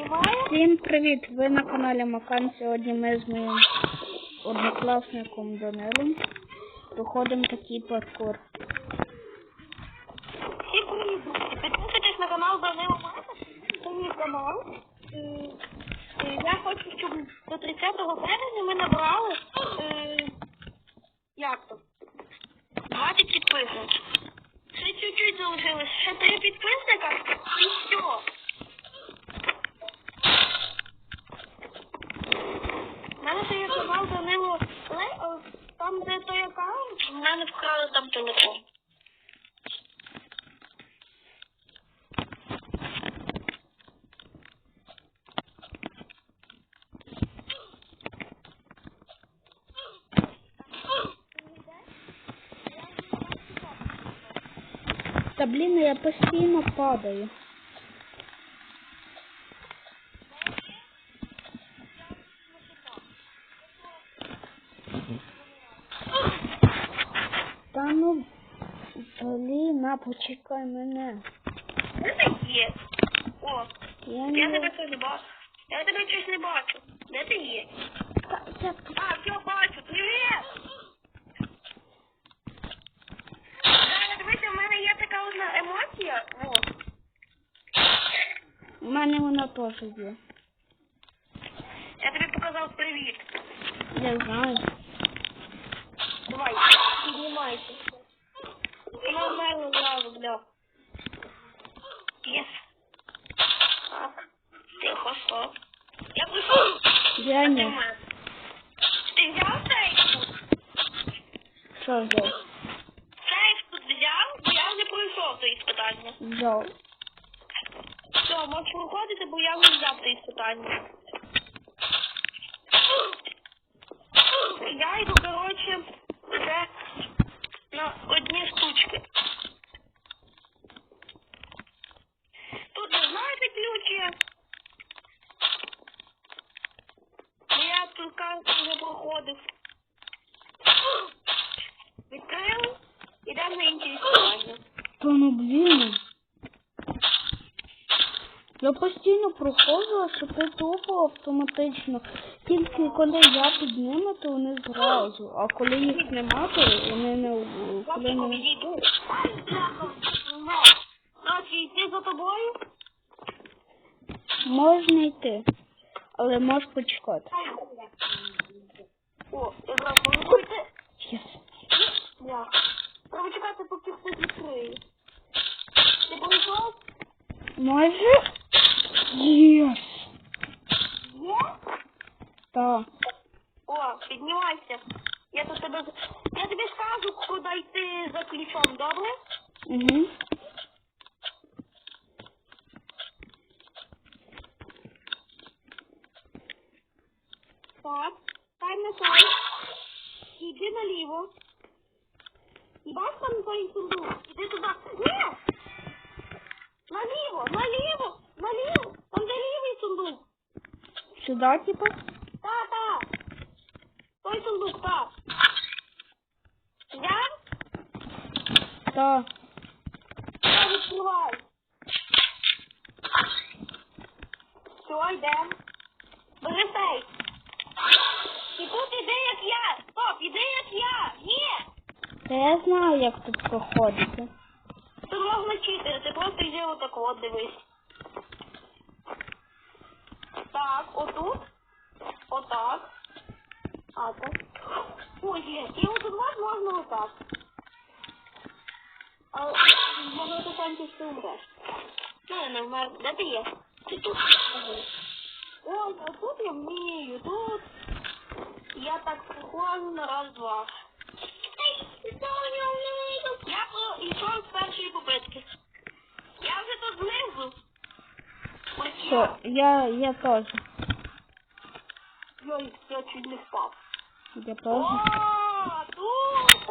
Всім привіт! Ви на каналі Макан. Сьогодні ми з моїм однокласником Данилом проходимо такий паркур. Всім привіт! Підписуйтесь на канал Данила Мата. Це мій канал. Е, е, Я хочу, щоб до 30 березня ми набрали е, як то? 20 підписників. Ще чуть-чуть залишилось. Ще три підписника і все. У мене ще є канал Данило Плей, а там, де той аккаунт, в мене вкрали там телефон. Та блін, я постійно падаю. почекай мене. Де ти є? О, Я я не тебе щось не бачу. Я тебе щось не бачу. Де ти є? Та, я... А, все, бачу. Привіт! Зараз, дивися, в мене є така одна емоція. О, У мене вона теж є. я тобі показав привіт. Я знаю. Давай, піднімайся. Бля. Так. Тихо, стоп. Я прийшов. Я взяв сейф? Що взяв? Сейф тут взяв, бо я вже пройшов це іспитання. Взяв. Все, можеш виходити, бо я вже взяв це іспитання. Я йду, коротше, вже на одні штучки. Тут ви знаєте ключі. Я тут карту вже проходив. Відкрили, ідемо на інші іспитання. Ну блін. Я постійно проходжу, що ти тупо автоматично. Тільки коли я підніму, то вони зразу. А коли їх нема, то вони не коли не. Значить, йти за тобою? Можна йти. Але можеш почекати. О, якраз йти. Єс. Я. Треба чекати, поки хтось відкриє. Ти пройшов? Може? Єс. Є? Так. О, піднімайся. Я тут тебе... з- Я тобі скажу, куди йти за ключом, добре? Угу. Так. Стань на той. Іди наліво. І бачиш там той сундук? Іди туди. Ні! Наліво, наліво, наліво. Там де лівий сундук. Сюди, типа? Та, та. Той сундук, та. Взяв? Так. Та відкривай. Все, йдемо. Бери сейф. І тут іди, як я. Стоп, іди, як я. Ні. Та я знаю, як тут проходити. Можна ти просто йди отак от дивись. Так, отут. Отак. А так. Ой, є. І отут от можна отак. А воно тут там ти умреш. Ну, не вмер. Де ти є? Ти тут. Ой, а тут я вмію, тут. Я так приходжу на раз-два. Я йшов з першої попитки. Я вже тут знизу. Ось Що, я. я, теж. Йой, я чуть не впав. Я теж. Тут!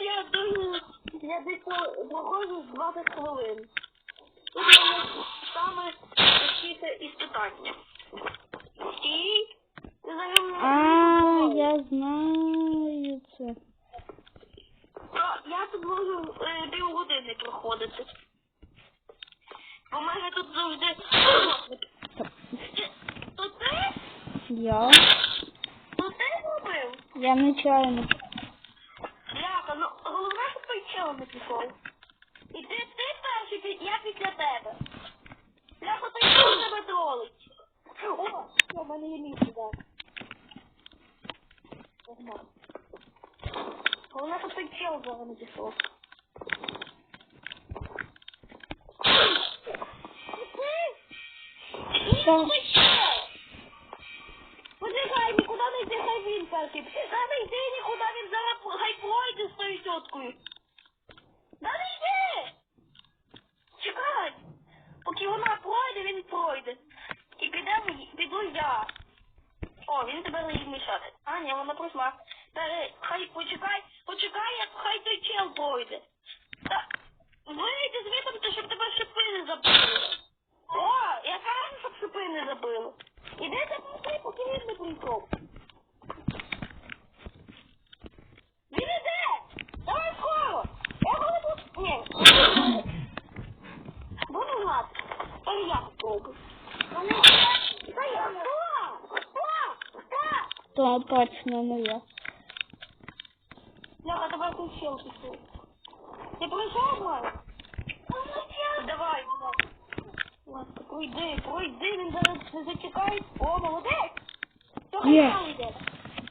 Я дуже, я десь проходжу 20 хвилин. Тут у мене саме якісь іспитання. Стій! Ти А, я знаю це. Я тут можу е, півгодини проходити. У мене тут завжди. То ти? Я. То ти зробив? Я нечайно. Бляха, ну головне, що чел не пішов. І ти, ти перший, я після тебе. Бляха, той чел тебе тролить. О, що, в мене є місце, так. Нормально. Головне, що чел зараз не пішов. Що? Почекай, нікуди не йди, хай він перший. Та не йди нікуди, він зараз хай пройде з. Та не йди! Чекай! Поки вона пройде, він пройде. І підемо, й- піду я. О, він тебе не мішати. А, ні, вона пройшла. Та е, хай почекай, почекай, як хай той чел пройде. Та вийди звідти, щоб тебе шипи не забили. О, я кажу, щоб шипи не забили. Іди запусти, поки він не прийшов. Він іде! Давай скоро! Я буду тут. Ні. Буду знати. Та я спробую. Та не Та я. О! О! Та! То точно не я. Я давай тут ще пішов. Ти прийшов, Марк? Давай, давай. Ладно, пройди, пройди, він зараз не зачекає. О, молодець! Все, Є. хай йде.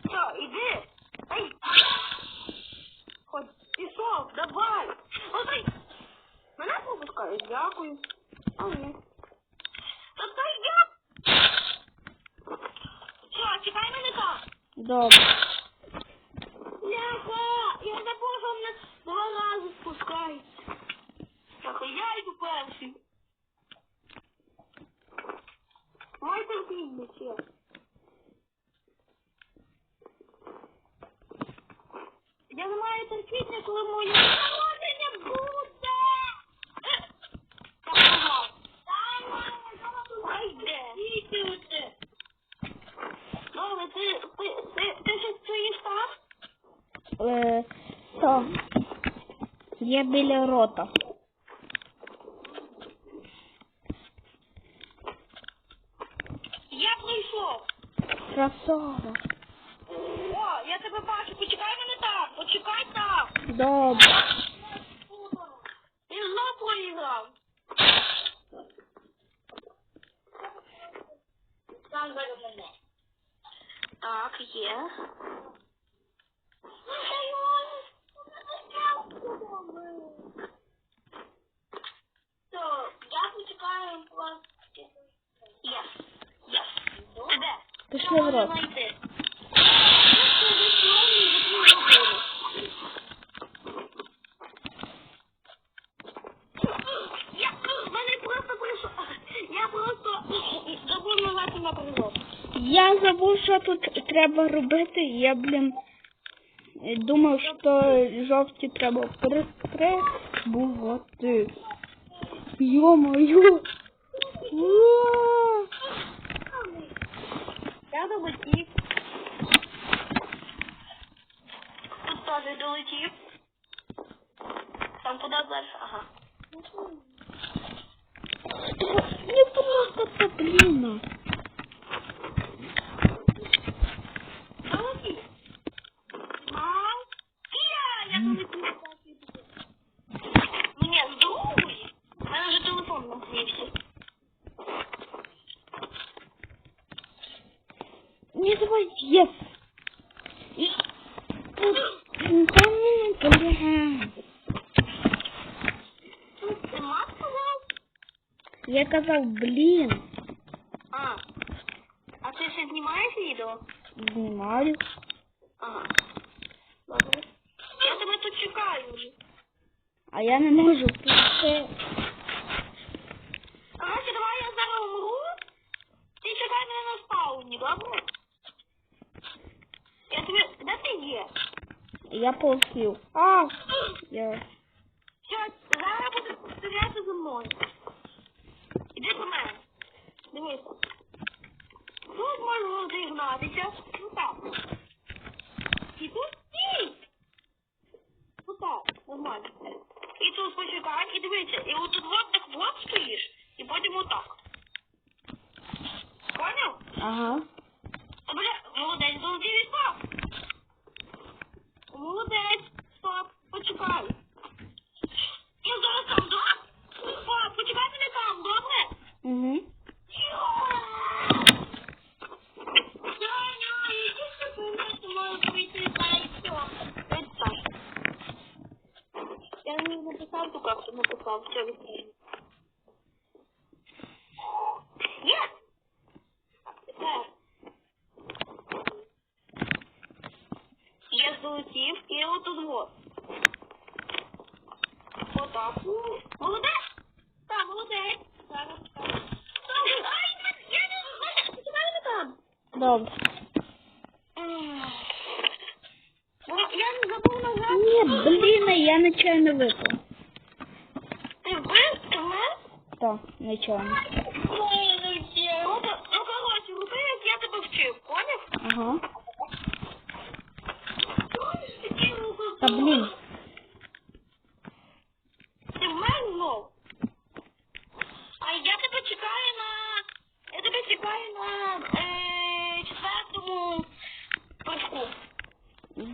Все, іди. Ай. Хоч, пішов, давай. Дай. Мене пропускають, дякую. А ні. Та дай я. Все, чекай мене там. Добре. Ляха, я забув, що мене два рази спускають. Так, я йду перший. Май терпіння. Я не маю терпіння, коли моє народження буде. Е, Так, ага. Хай йде. Добре, ти, ти, ти, ти ще стоїш там? Е, то. Є біля рота. saw що тут треба робити. Я, блін, думав, що жовті треба перестрибувати. Йо-моє. Уа! Я долетів. Тут теж долетів. Там куди далі? Ага. Не просто це, блін. Долетів. Мам. Я, я долетів. Ну ні, здоровий. У мене вже телефон нагрівся. Не давай, єс. І тут, там не полягай. Ти мав сказав? Я казав, блін, А. А ти ще знімаєш відео? знімаю. Ага. Добре. Я тебе тут чекаю вже. А я не можу піти. Короче, давай я зараз умру. Ти чекай мене на спауні, добре? Я тобі... Де ти є? Я полетів. А, я... Все, зараз буду стріляти за мною. зробив і отут го. Вот Молодець! Так, молодець. Зараз так. Ай, я не знаю, куди мене там. Добре. Я не забув назад. Нет, блин, а я нечайно випав. Ти випав? Так, нечайно.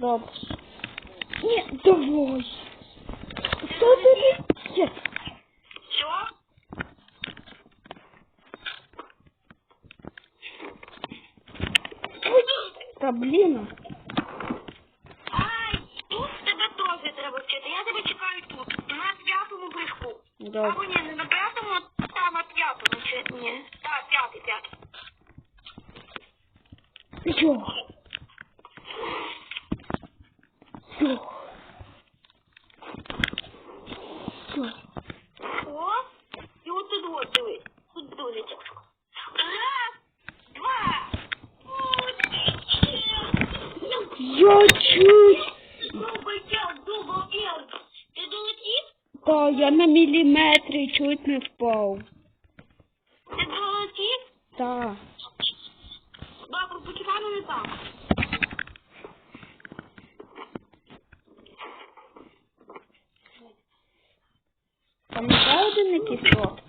бабус. Нет, давай. Что ты делаешь? Все? Да блин. впав, я на міліметрі чуть не впав. Ти пролетів? Так. Добре, почекаємо не так. Там ще один якийсь?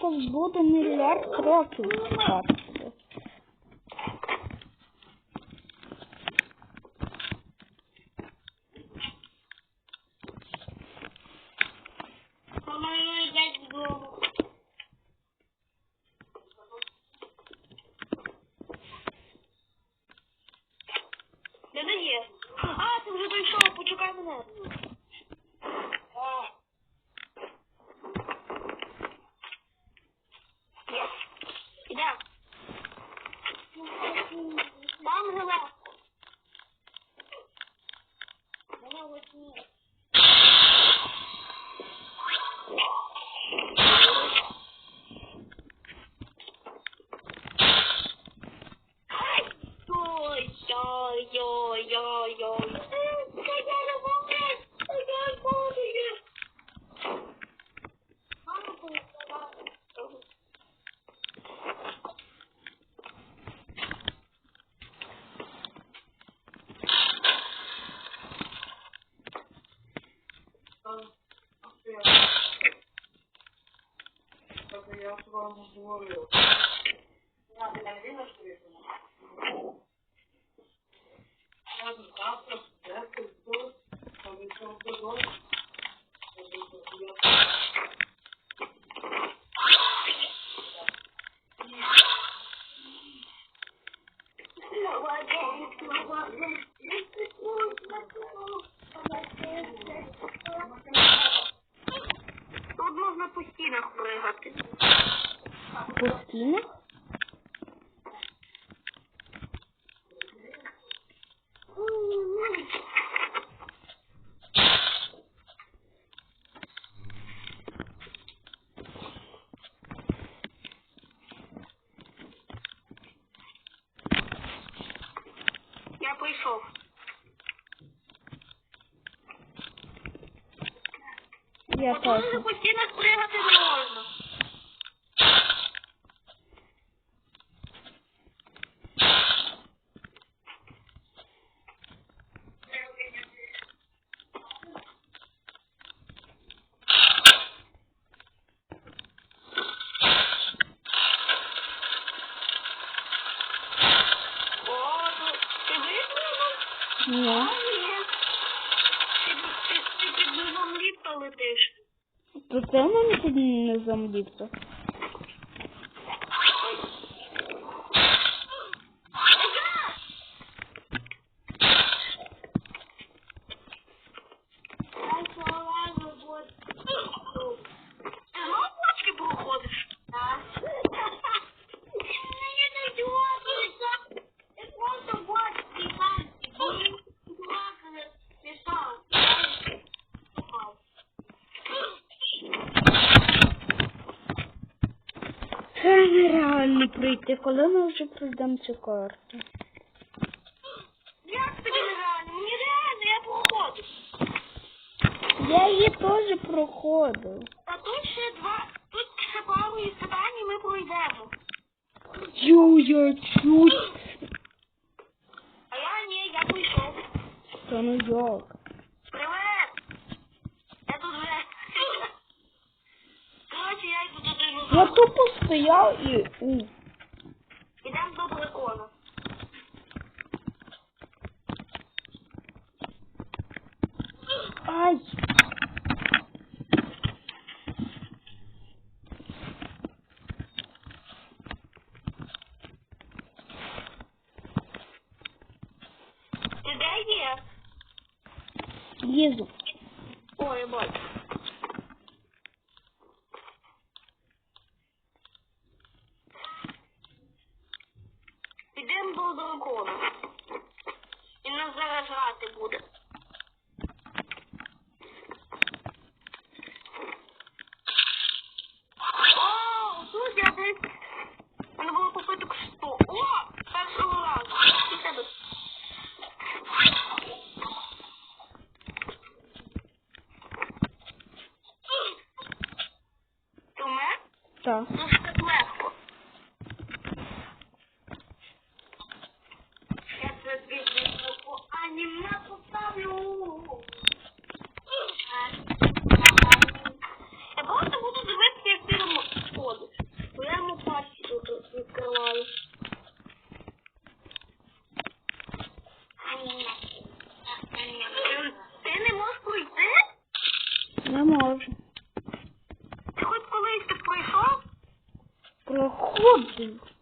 також буде мільярд років. чекати. from the world. я По дуже по стінах пригати можна. Ну, Ні. землі полетиш. То це у мене сьогодні не замлівся. коли ми вже пройдемо цю карту? Як тобі нереально? Мені реально, я проходжу. Я її теж проходив. А тут ще два, тут ще пару іспитань і ми пройдемо. Йо, я чуть. А я ні, я прийшов. Та ну як? Привет! Я тут вже. Короче, я йду до Я тупо стояв і... балкону. І нас зараз грати буде. bisous.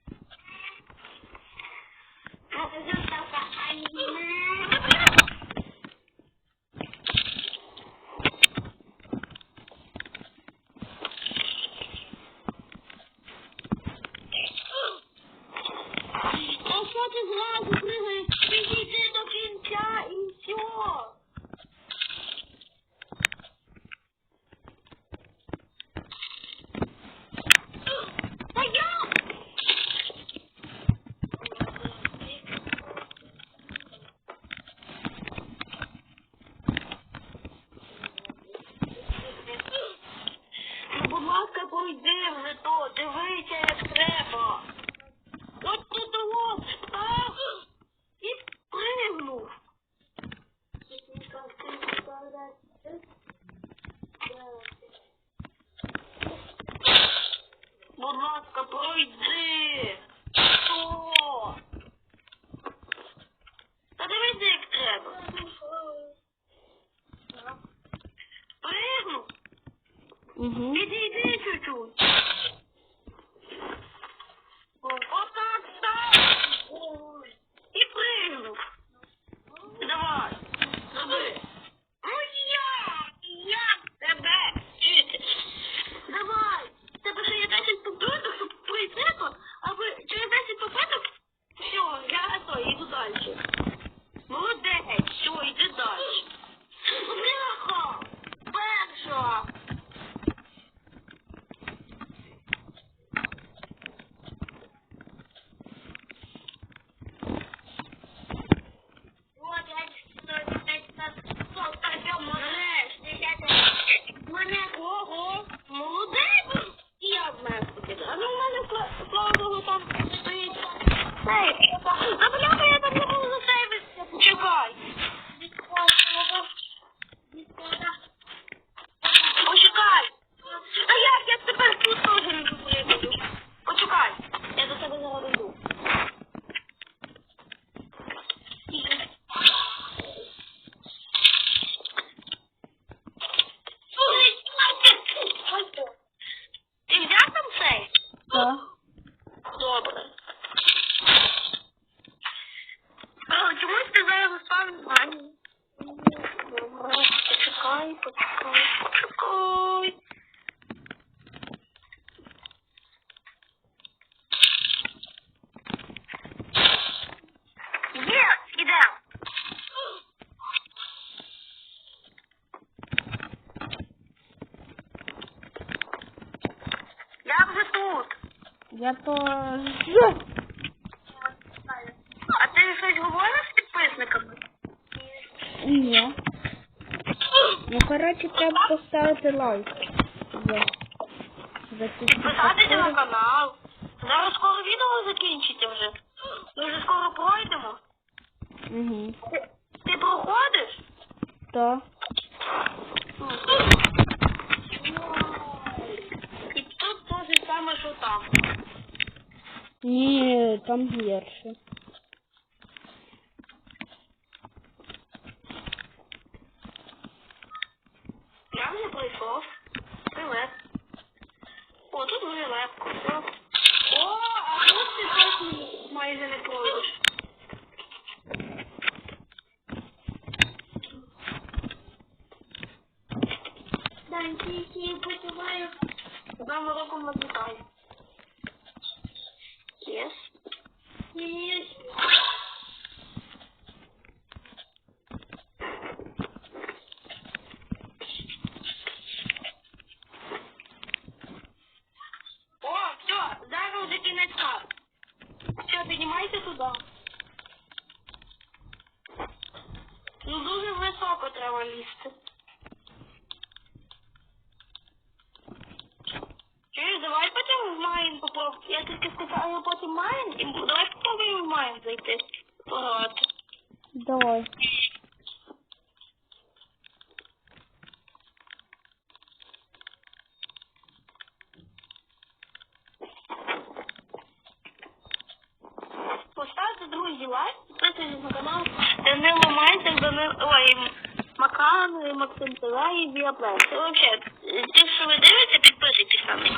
То. А ти щось говориш з підписниками? Ні. Ну, коротше, треба поставити лайк. За, за ці Підписатися на канал. Зараз скоро відео закінчиться вже. Ми вже скоро пройдемо. Угу. Ти, ти проходиш? Так. І тут те ж саме, що там. Ні, там гірше. Я вже прийшов. Привет. О, тут вже легко. О, а тут ти точно майже не пройдеш. Дай тільки почуваю. Одним роком Yes. Yes. Данило Майнтер, Данило, ой, Макан, Максим ТВ і Біаплес. Взагалі, ті, що ви дивитеся, підписуйтесь на них.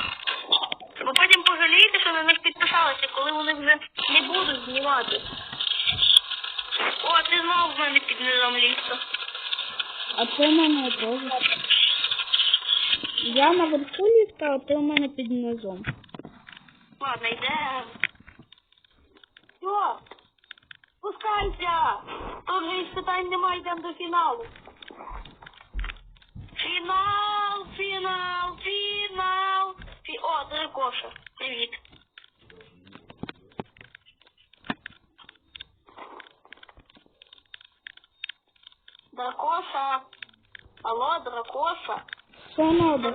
Бо потім пожалієте, що на них підписалися, коли вони вже не будуть знімати. О, ти знову в мене під низом ліса. А ти в мене теж. Я наверху ліфта, а ти у мене під низом. Ладно, йдемо. Тут же із питань немає, йдемо до фіналу. Фінал, фінал, фінал. Фі... О, Дракоша, привіт. Дракоша. Алло, Дракоша. Що надо?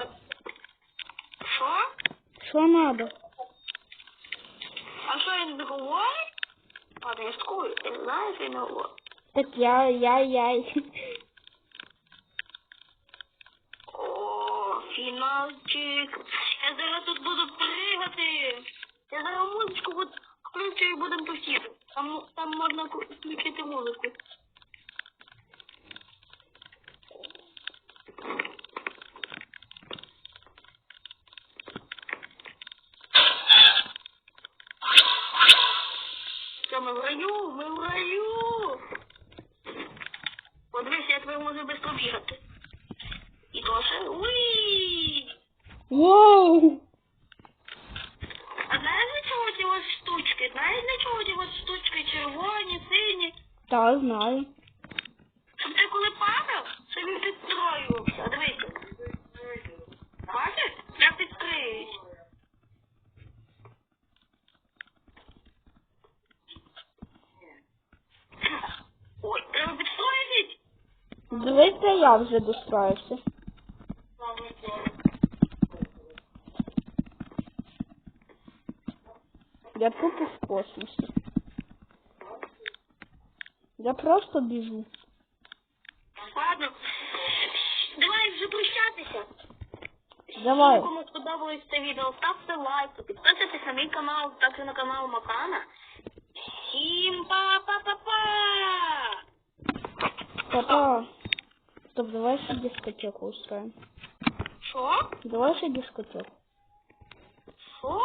Так я, я, я. О, фіналчик. Я зараз тут буду пригати. Я зараз музичку буду включу і будемо посіти. Там, там можна включити музику. Все, ми в раю, ми в раю. Подивись, я могли швидко бігати. І ще уї! Вау! А знаєш для чого ті ось штучки? Знаєш для чого ті ось штучки червоні, сині? Так, знаю. Щоб ти коли падав, щоб він підстроювався. Дивися. Бачиш? Я підстроююсь. Ой, треба підстроїтись. Дивися, я вже достроївся. Я тупо в космосі. Я просто біжу. Ладно. Давай вже прощатися. Давай. Кому сподобалось це відео, ставте лайк, підписуйтесь на мій канал, також на канал Макана. Всім па-па-па-па! Папа. Стоп, давай ще дискотеку устроим. Що? Давай ще дискотеку. Що?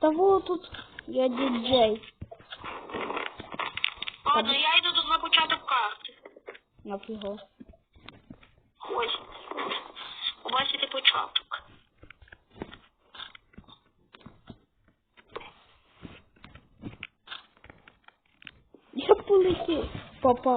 Того тут я діджей. Ладно, я йду тут на початок карти. Нафіга. Ось. Побачите початок. Я полетів. Папа.